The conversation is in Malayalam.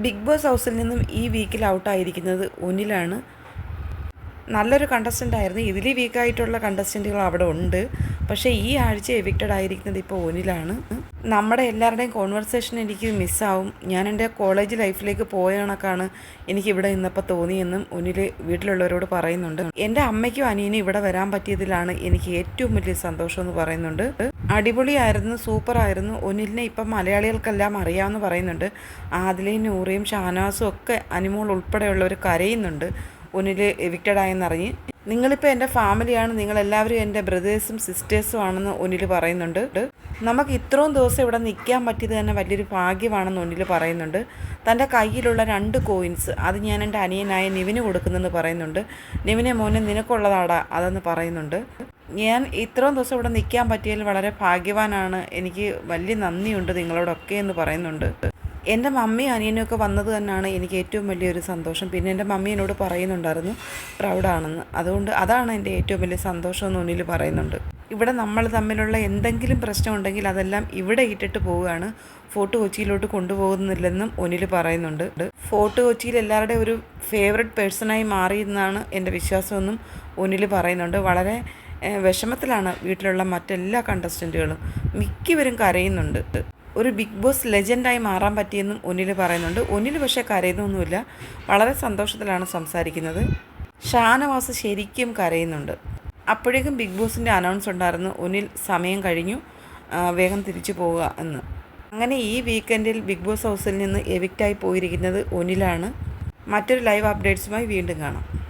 ബിഗ് ബോസ് ഹൗസിൽ നിന്നും ഈ വീക്കിൽ ഔട്ടായിരിക്കുന്നത് ഒന്നിലാണ് നല്ലൊരു കണ്ടസ്റ്റന്റ് ആയിരുന്നു. ഇതിൽ വീക്കായിട്ടുള്ള കണ്ടസ്റ്റന്റുകൾ അവിടെ ഉണ്ട്. പക്ഷേ ഈ ആഴ്ച എവിക്റ്റഡ് ആയിരിക്കുന്നത് ഇപ്പോൾ ഒനിലാണ് നമ്മുടെ എല്ലാവരുടെയും കോൺവെർസേഷൻ എനിക്ക് മിസ്സാവും ഞാൻ എന്റെ കോളേജ് ലൈഫിലേക്ക് പോയ കണക്കാണ് എനിക്ക് ഇവിടെ നിന്നപ്പോൾ തോന്നിയെന്നും ഒനിൽ വീട്ടിലുള്ളവരോട് പറയുന്നുണ്ട്. എന്റെ അമ്മയ്ക്കും അനിയനും ഇവിടെ വരാൻ പറ്റിയതിലാണ് എനിക്ക് ഏറ്റവും വലിയ സന്തോഷം എന്ന് പറയുന്നുണ്ട്. അടിപൊളിയായിരുന്നു സൂപ്പറായിരുന്നു. ഒനിലിനെ ഇപ്പം മലയാളികൾക്കെല്ലാം അറിയാമെന്ന് പറയുന്നുണ്ട്. ആദിലയും നൂറയും ഷാനാസും ഒക്കെ അനിമോൾ ഉൾപ്പെടെയുള്ളവർ കരയുന്നുണ്ട് ഒനിൽ എവിക്റ്റഡ് ആയെന്നറിഞ്ഞ്. നിങ്ങളിപ്പോൾ എന്റെ ഫാമിലിയാണ് നിങ്ങളെല്ലാവരും എന്റെ ബ്രദേഴ്സും സിസ്റ്റേഴ്സും ആണെന്ന് ഒനിൽ പറയുന്നുണ്ട്. നമുക്ക് ഇത്രയും ദിവസം ഇവിടെ നിൽക്കാൻ പറ്റിയത് തന്നെ വലിയൊരു ഭാഗ്യമാണെന്ന് ഒനിൽ പറയുന്നുണ്ട്. തന്റെ കയ്യിലുള്ള രണ്ട് കോയിൻസ് അത് ഞാൻ എന്റെ അനിയനായ നിവിന് കൊടുക്കുന്നെന്ന് പറയുന്നുണ്ട്. നിവിനെ മോനെ നിനക്കുള്ളതാടാ അതെന്ന് പറയുന്നുണ്ട്. ഞാൻ ഇത്രയും ദിവസം ഇവിടെ നിൽക്കാൻ പറ്റിയതിൽ വളരെ ഭാഗ്യവാനാണ്. എനിക്ക് വലിയ നന്ദിയുണ്ട് നിങ്ങളോടൊക്കെ എന്ന് പറയുന്നുണ്ട്. എന്റെ മമ്മി അനിയനൊക്കെ വന്നത് തന്നെയാണ് എനിക്ക് ഏറ്റവും വലിയൊരു സന്തോഷം. പിന്നെ എന്റെ മമ്മി എന്നോട് പറയുന്നുണ്ടായിരുന്നു പ്രൗഡാണെന്ന്. അതുകൊണ്ട് അതാണ് എന്റെ ഏറ്റവും വലിയ സന്തോഷം എന്ന് ഉന്നിൽ പറയുന്നുണ്ട്. ഇവിടെ നമ്മൾ തമ്മിലുള്ള എന്തെങ്കിലും പ്രശ്നം ഉണ്ടെങ്കിൽ അതെല്ലാം ഇവിടെ ഇട്ടിട്ട് പോവുകയാണ്. ഫോർട്ട് കൊച്ചിയിലോട്ട് കൊണ്ടുപോകുന്നില്ലെന്നും ഒനിൽ പറയുന്നുണ്ട്. ഫോർട്ട് കൊച്ചിയിൽ എല്ലാവരുടെയും ഒരു ഫേവററ്റ് പേഴ്സണായി മാറിയെന്നാണ് എന്റെ വിശ്വാസമെന്നും ഒനിൽ പറയുന്നുണ്ട്. വളരെ വിഷമത്തിലാണ് വീട്ടിലുള്ള മറ്റെല്ലാ കണ്ടസ്റ്റന്റുകളും മിക്കവരും കരയുന്നുണ്ട്. ഒരു ബിഗ് ബോസ് ലെജൻഡായി മാറാൻ പറ്റിയെന്നും ഒനിൽ പറയുന്നുണ്ട്. ഒനിൽ പക്ഷേ കരയുന്നൊന്നുമില്ല. വളരെ സന്തോഷത്തിലാണ് സംസാരിക്കുന്നത്. ഷാനവാസ് ശരിക്കും കരയുന്നുണ്ട്. അപ്പോഴേക്കും ബിഗ് ബോസിന്റെ അനൗൺസ് ഉണ്ടായിരുന്നു. ഒനിൽ സമയം കഴിഞ്ഞു. വേഗം തിരിച്ചു പോവുക എന്ന്. അങ്ങനെ ഈ വീക്കെൻഡിൽ ബിഗ് ബോസ് ഹൗസിൽ നിന്ന് എവിക്റ്റായി പോയിരിക്കുന്നത് ഒനിലാണ്. മറ്റൊരു ലൈവ് അപ്ഡേറ്റ്സുമായി വീണ്ടും കാണാം.